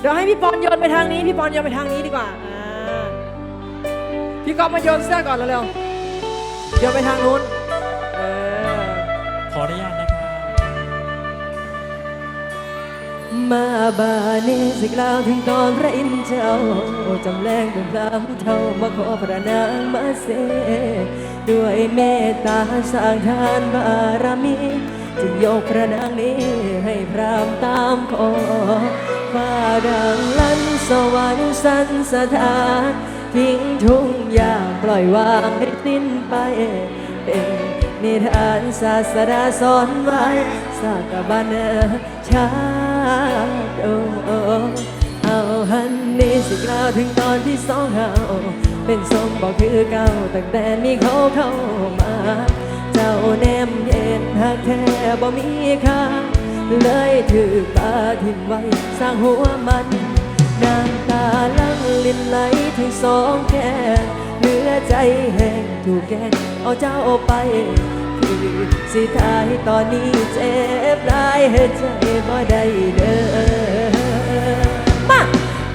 เดี๋ยวให้พี่ปอนโยนไปทางนี้ พี่ปอนโยนไปทางนี้ดีกว่าอ่าพี่ก๊อฟมาโยนเสื้อก่อนเร็วๆโยนไปทางนู้นเออขออนุญาตนะครับ มาบาเนสิกล่าวถึงตอนพระอินทร์เจ้าจำแรงเป็นพระเท่ามาขอพระนางมาเส ด้วยเมตตาสร้างทานบารมี จึงยกพระนางนี้ให้พรามตามขอฟ้าดังลั่นสวรรค์สันสถานทิ้งทุ่งยางปล่อยวางให้สิ้นไป เป็นนิทานศาสดาสอนไว้สากบันชาติโอเอาหันนี้สิกล่าวถึงตอนที่สองเฮาเป็นสมบอกคือเก่าตั้งแต่มีเขาเข้ามา เจ้าแนม นหักแท้บ่มีค่าเลยถือปาทิ้งไว้สร้างหัวมันน้ำตาลังลินไหลทั้งสองแก้มเหลือใจแห้งถูกแกล้งเอาเจ้าไปคือสิทายตอนนี้เจ็บหลายเหตุใจบ่ได้เด้อมา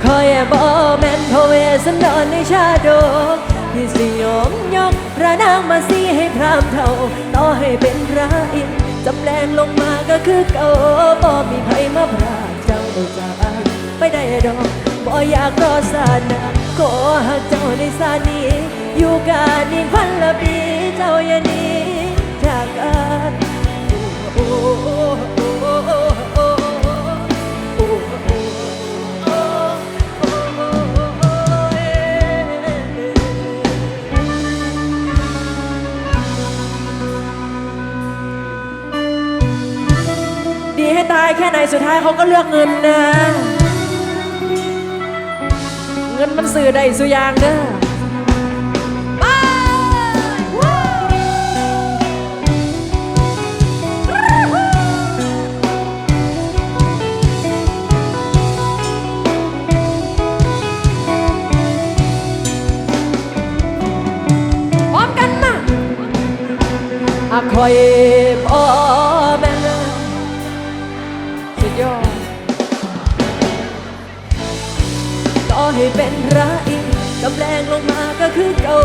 คอยบอแม่นพระเวสสันดรในชาดก ที่สิยอมยกพระนางมาสีให้พรามเท่า ต่อให้เป็นพระอินจำแรงลงมาก็คือเก่าบ่มีไผมาพรากเจ้าจากไปได้ดอกบ่อยากรอสานาขอหักเจ้าในสานีอยู่กันอีกพันละปีเจ้าอย่านี้ ไหนสุดท้ายเขาก็เลือกเงินนะ เงินมันสื่อได้สุยางเด้อพร้อมกันมาอะคอยบอแม่ ให้เป็นพระอินทร์กำแรงลงมาก็คือเก่า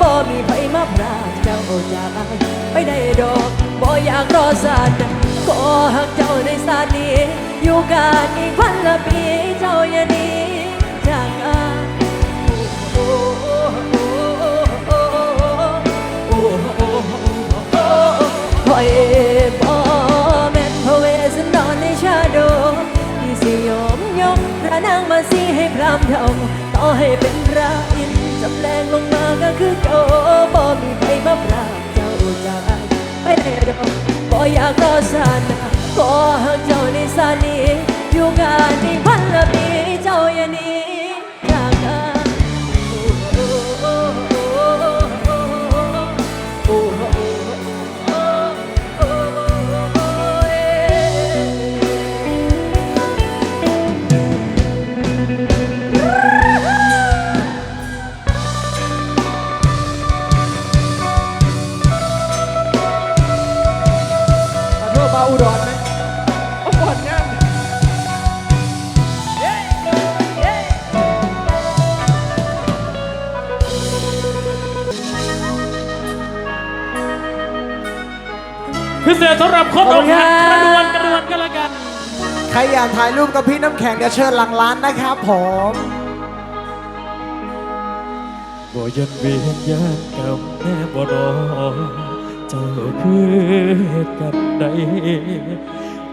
บ่มีไผมาพรากเจ้าจากไปได้ดอกบ่อยากรอสาดขอหักเจ้าในสาดนี้ อยู่กันอีกพันละปีเจ้าอย่าหนีจากกันโอ้โอ้โอ้โอ้โอ้โอ้โอ้โอ้คอยบ่แยกพระนางมาสีให้พรามเทาต่อให้เป็นพระอินทร์จำแรงลงมาก็คือเก่าบ่มีใครมาพราบเจ้าจากไปได้ดอกบ่อยากรอสานาขอหักเจ้าในสานีอยู่กันอีกพันละปีเจ้าอย่าหนีำหรับคนอกหักกระดวนกระดวนกันละกัน ใครอยากถ่ายรูปกับพี่น้ำแข็งเดี๋ยวเชิญหลังร้านนะครับผมบ่ยันเวียนยานกับแน่บ่รอเจ้าคือเหตุกันใด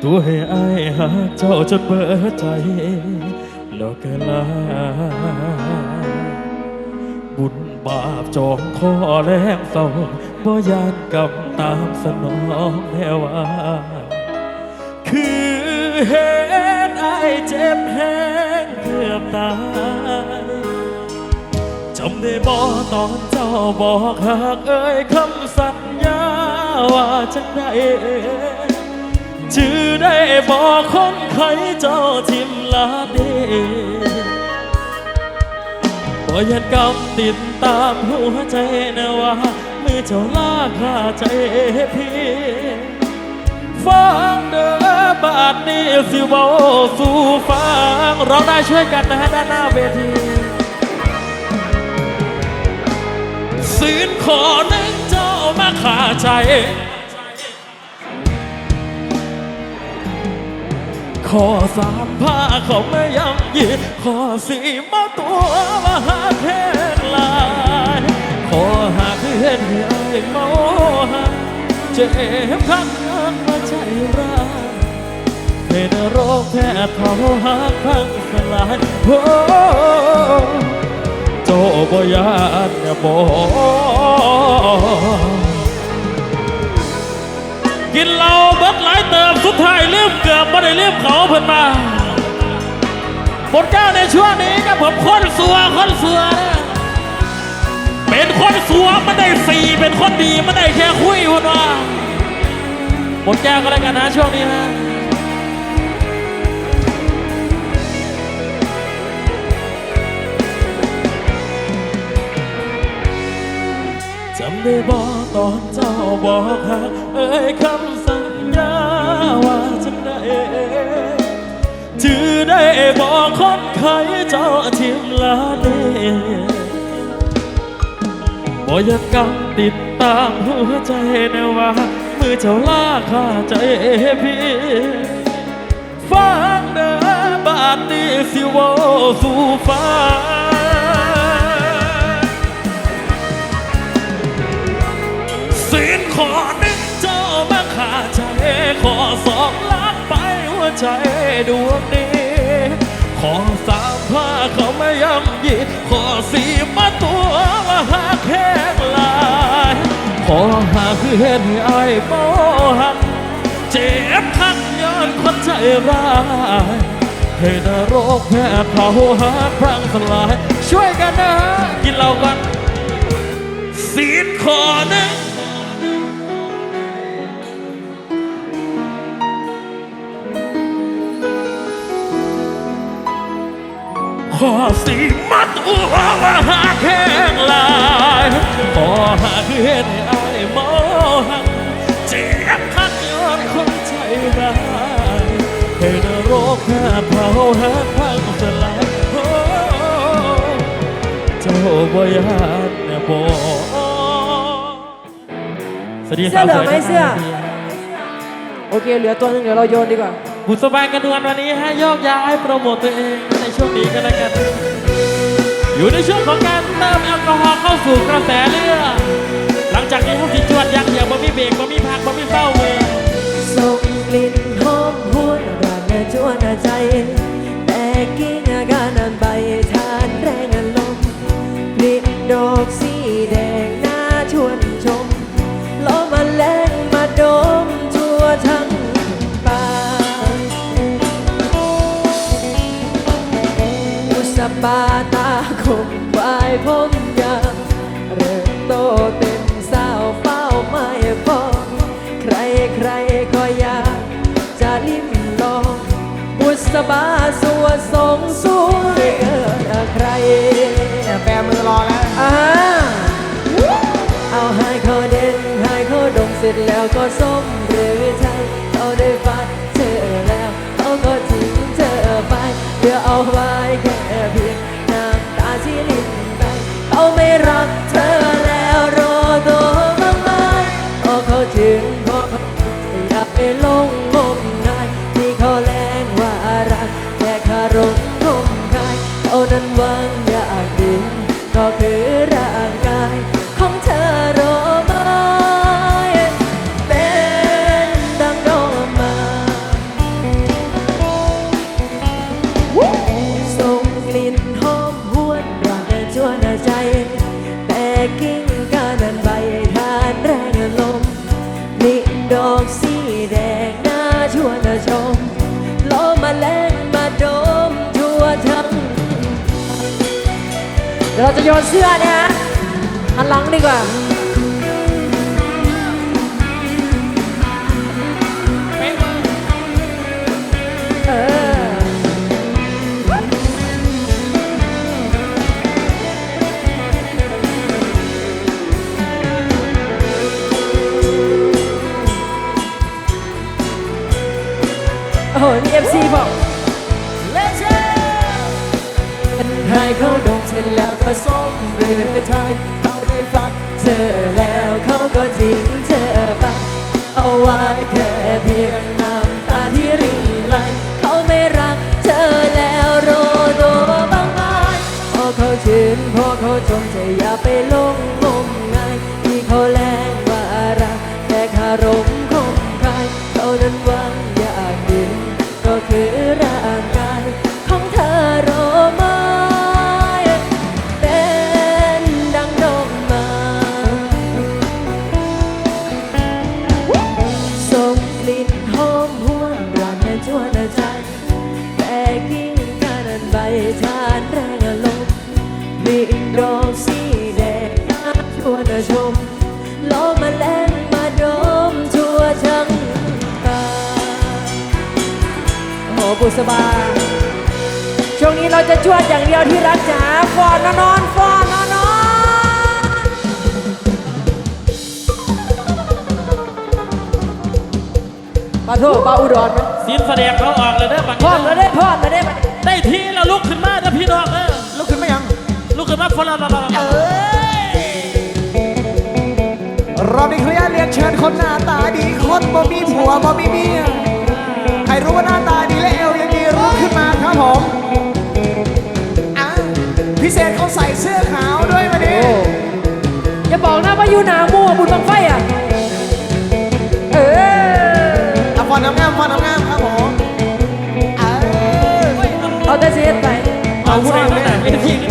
ตัวให้อายหาเจ้าจนเบื่อใจแล้วก็ลา บุญบาปจองคอแรงเศร้าบ่ยานกำ ตามสนองแน่ว่า คือเหตุไอเจ็บแห้งเกือบตายจำได้บอกตอนเจ้าบอกหากเอ่ยคำสัญญาว่าจังได้จื้อได้บอกคนใครเจ้าทิมลาเดบ่ยันกำติดตามหัวใจนะว่า เจ้าลากขาใจพี่ฟังเด้อบาดนี้สิเว้าสู่ฟังเราได้ช่วยกันนะฮะด้านหน้าเวทีศีลขอหนึ่งเจ้ามาขาใจขอสามผ้าเขาไม่ยังยีขอสี่มาตัวมาหาแค่ลา ยขอหากเห็นให้อายเมาหักเจ็บข้างนักมาใจร้ายเป็นโรคแพ้เขาหักพังสลายโอ้โจบยานอย่าบอกกินเหล้าเบิดหลายเติมสุดท้ายลืมเกือบไม่ได้ลืมเขาเพิ่นมาบทเจ้าในช่วงนี้กับผมคนสัวคนสัวนะ เป็นคนสัวไม่ได้สี่เป็นคนดีไม่ได้แค่คุยเพิ่นว่าบทแก้วก็แล้วกันนะช่วงนี้นะจำได้บอกตอนเจ้าบอกหักเอ้ยคำสัญญาว่าจะได้จือได้บอกคนใครเจ้าทิมลาเด บ่อยากกำติดตามหัวใจแนว่า มือเจ้าล่าข้าใจพี่ ฟังเด้อบาดนี้สิวสู่ฟ้าศีลขอหนึ่งเจ้ามาข้าใจ ขอสองล้านไปหัวใจดวงนี้ ขอสาม ผ้าเขาไม่ย่ำยีขอสีมาตัวมาหาแค่ลายขอหาคือเห็นให้อายเมาหักเจ็บคักย้อนคนใจร้ายให้นรกแพ้เผาหาพรังสลาย ช่วยกันนะกินเหล้ากันศีลขอหนึ่ง ขอสีมัดอัวว่าหาแข้งลายขอหาคือเห็นให้อายมองหักเจ็บคักย้อนคนใจร้ายให้นโรกแพ้เผาหาพังสลายโอ้เจ้าบ่ยานแน่บอกสวัสดีครับเสื้อเหลือไหมเสื้อ โอเค เหลือตัวหนึงเดี๋ยวเราโยนดีกว่า บุษบายกันดวนวันนี้ให้โยกย้ายโปรโมทตัวเองในช่วงนี้กันแล้วกัน อยู่ในช่วงของการเติมแอลกอฮอล์เข้าสู่กระแสเลือดหลังจากนี้เขาสิจวดยักเดี่ยวบ่มีเบรกบ่มีพักบ่มีเฝ้าเวรส่งกลิ่นหอมหวนรักจวนใจแต่กิ้ง ดแล้วก็ส้มหรือใช่เขาได้ฟัดเธอแล้วเขาก็ทิ้งเธอไปเพื่อเอาไว้ ว์เสื้อนะฮะหันหลังดีกว่า เออ โอ้โหมีเอฟซีบอก ให้เขาด แล้วผสมเรือไทยเขาได้ฟังเธอแล้วเขาก็ทิ้งเธอไปเอาไว้แค่เพียงน้ำตาที่รินไหลเขาไม่รักเธอแล้วโรโดบางไม้พอเขาชื่นพอเขาชมจะอย่าไปลงงมงายที่เขาแรงว่ารักแต่คารมคมคายเขานั้นหวังอยากกินก็คือร่างก โอ้บุษบาช่วงนี้เราจะจวดอย่างเดียวที่รักจ๋าฟอนนอนนอนฟอนนอนนอนมาโทษปาอุดรไหมสินแสดงเขาออกเลยเด้อบัดพนี้อดมาได้พอดมาได้มาได้ได้ที่แล้วลุกขึ้นมาเด้อพี่น้องเด้อลุกขึ้นมายัง ลุกขึ้นมาคนละละละละรอบนี้เขาอยากเรียกเชิญคนหน้าตาดี คนบ่มีผัวบ่มีเมีย ใครรู้ว่าหน้าตา ใส่เสื้อขาวด้วยวันนี้อย่าบอกนะว่าอยู่หนาหมู่บุญบังไฟอะ เอออะฟอนน้ำงามฟอนน้ำงามครับผมเออเอาแต่เสียไปเอาผู้ใดมาแต่เวทีนี่มาเมาเต้น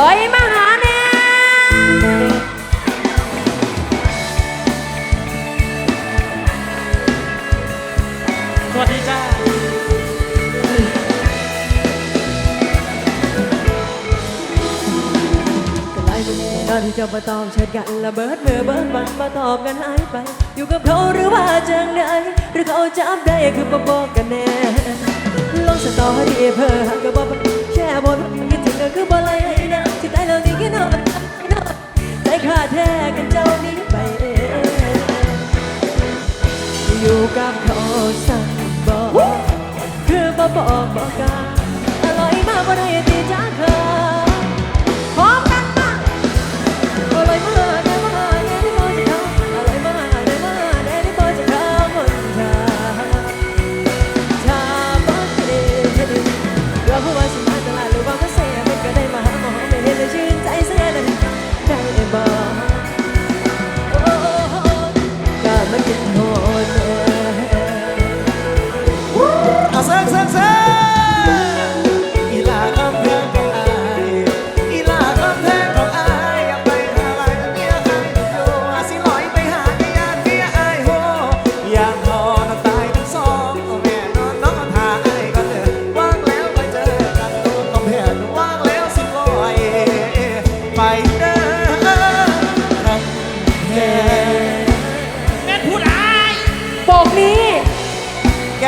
ลอยมาหาแน่สวัสดีจ้าก็ไล่มันตอนที่จะมาตอบแชทกันละเบิดเมื่อเบิดบันมาตอบกันหายไป อยู่กับเขาหรือว่าจังใดหรือเขาจับได้คือมาบอกกันแน่ลองสตอรี่เพื่อหักก็บอกแช่บน ก็คือบ่ไล่ให้นะที่ใต้เรานี่แค่นอนใจขาดแท้กันเจ้านี้ไปเองอยู่กับเขาสั่งบอกคือบ่บอกบอกกัน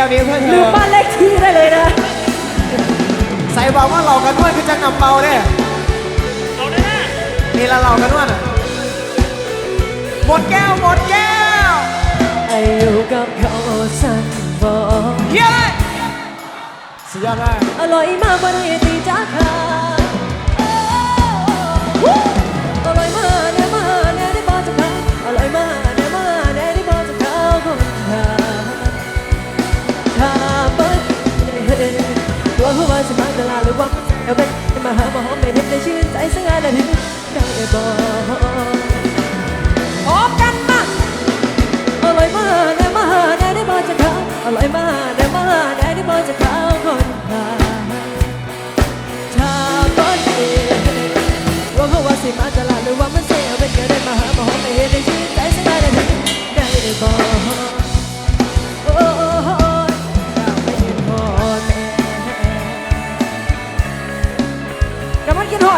วนี้เพื่อนเธลืมอบ้านเลขที่ได้เลยนะ ใส่บอกว่าหลอกกันด้วยคือจะนำเมาเนี่ยเอาได้นะนี่ละเรากันด้วยน่ะหมดแก้วหมดแก้วไออยู่กับเขาสั่งบอกเย้เลยสุดยอดมากอร่อยมากบ่ได้ตีจ้าค่ะ บอกเล้วกันมาหามาหอมไม่เห็นได้ชื่นใจสักงานอาทิตย์ได้บอกพอกันมาอร่อยมาได้มาได้ได้บอกจะเขาอร่อยมาได้มาได้ได้บอกจะเขาคนพาชาต้นเองว่าเขาว่าสิมาจะ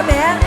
แม่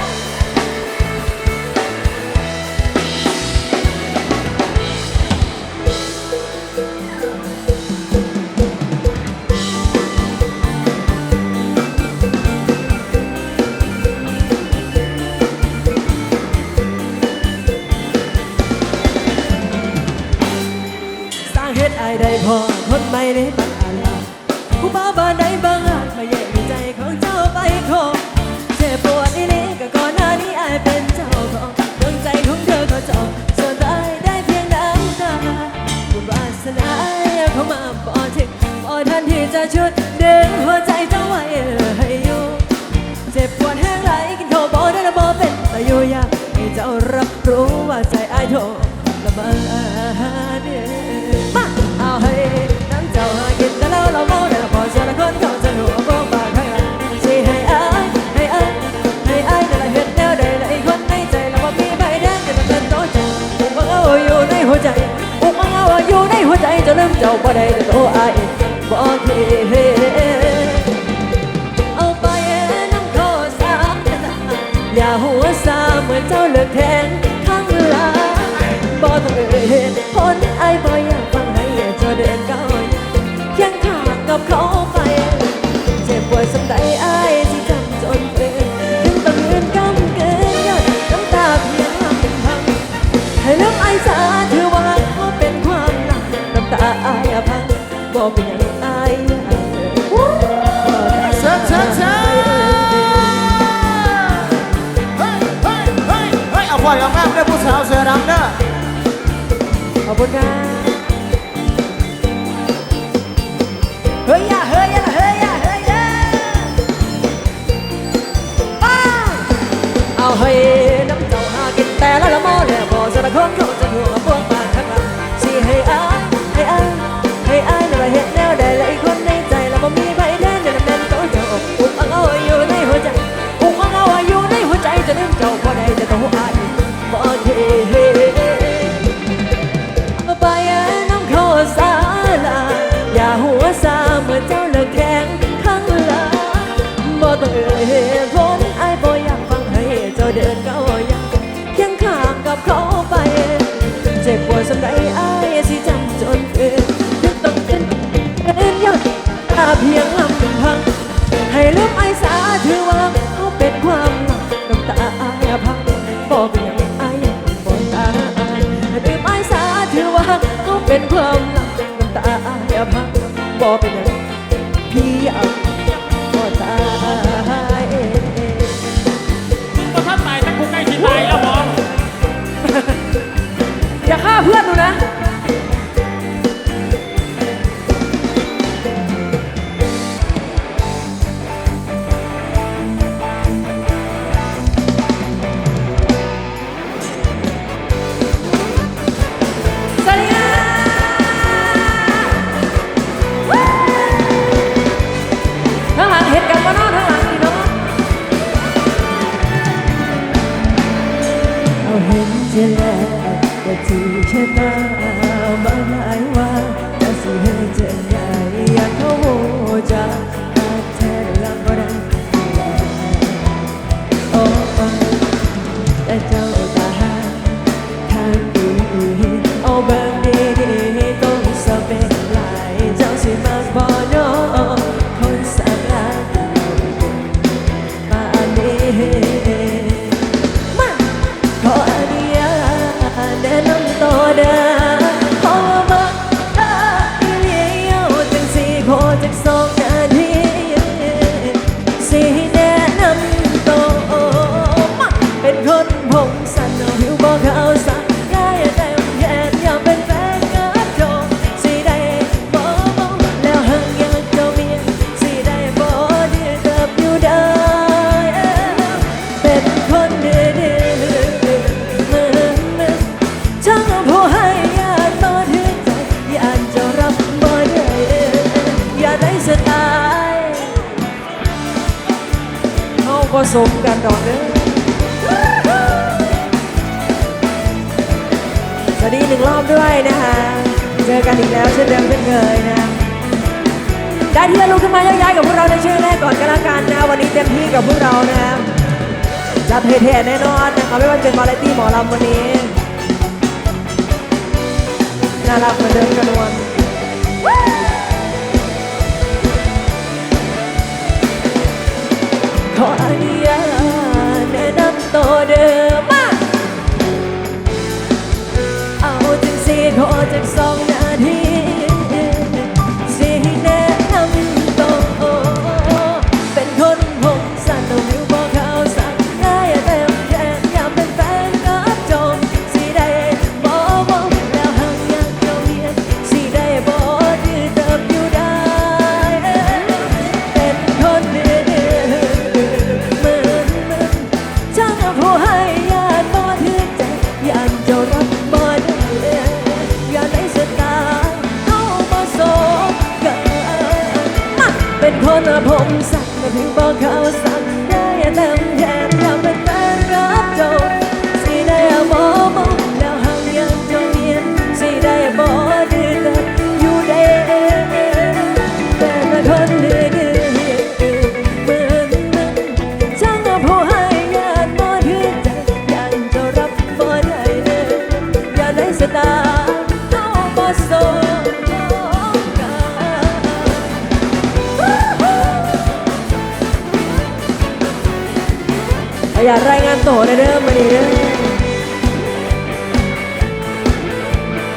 เจ้าบ่ได้ก็โตไอาบ่เทเอาไปน้ำโทสาอย่าหัวสาเหมือนเจ้าเลือกแทนข้างหลังบ่ต้องเอ่ยเหตุผลอาบ่อยากฟังให้เจ้าเดินก้าวยังข้างกับเขาไป เป็นอย่าเชิเชิเชิเฮ้เฮ้เฮ้เฮ้เอาเด้อผู้เสืเด้เฮ้เฮ้เฮ้เฮ้ยฮ้เอาเฮ้ยน้เจ้เขา เป็นความหลังน้ำตาอย่าพังบ่เปเนหยพี่อะ รอบด้วยนะคะ เจอกันอีกแล้วเช่นเดิมเป็นเงยนะ ได้ที่จะลุกขึ้นมาย้ายๆกับพวกเราในชื่อแรกก่อนก็แล้วกันนะ วันนี้เต็มที่กับพวกเรานะจะเท่ๆแน่นอนนะคะไม่ว่าจะเป็นมาไรตี้หมอลำวันนี้น่ารักเหมือนเดิมกันวันขออนุญาตแนะนำตัวเด้ โตเริ่มมาดีเริ่ม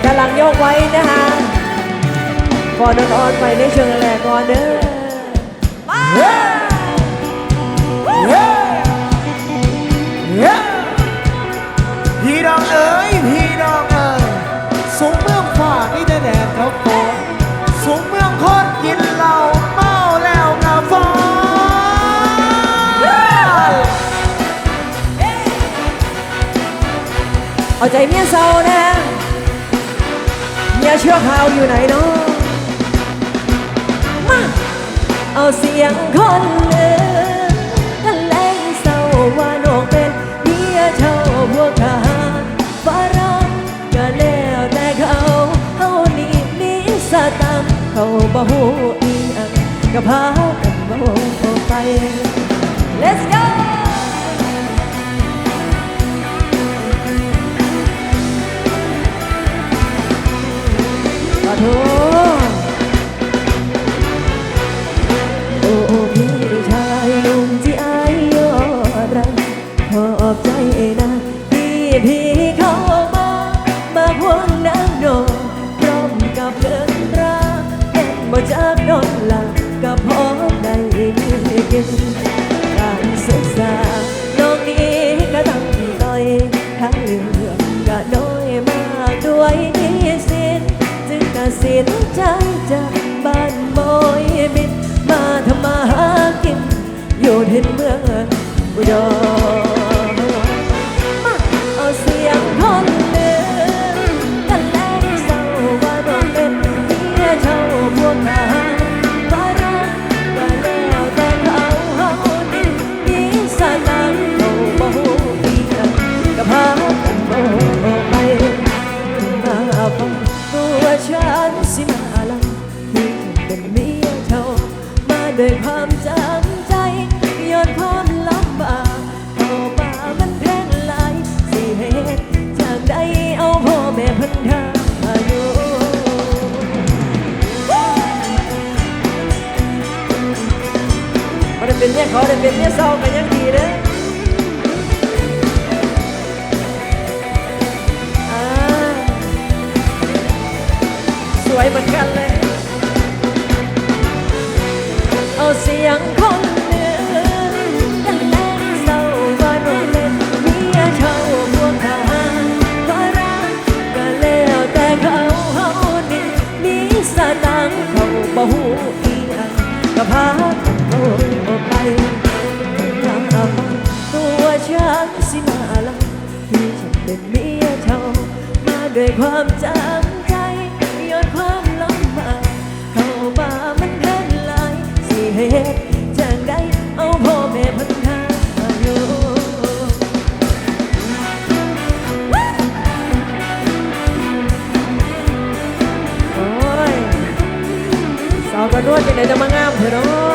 กำลังยกไว้นะฮะก่อนนอนไปในเชิงแหลกก่อนเด้อ เอาใจเมียเศร้านะเมียเชื่อข่าวอยู่ไหนเนาะมาเอาเสียงคนเดินทะเลเศร้าวาโนกเป็นเมียเช่าพวกทหารฝองก็แล้วแต่เขาเขานี่นิสตามเขาบ่หูอีอังกะพากันบ่ไป Let's go No melhor. ความจำใจย้อนความลงมาเข้ามามันเดินลายสิเหตุจากได้เอาพ่อแม่พันธาอยู่เอ้ยสาวกระโดดไปไหนจะมางามเถอะเนาะ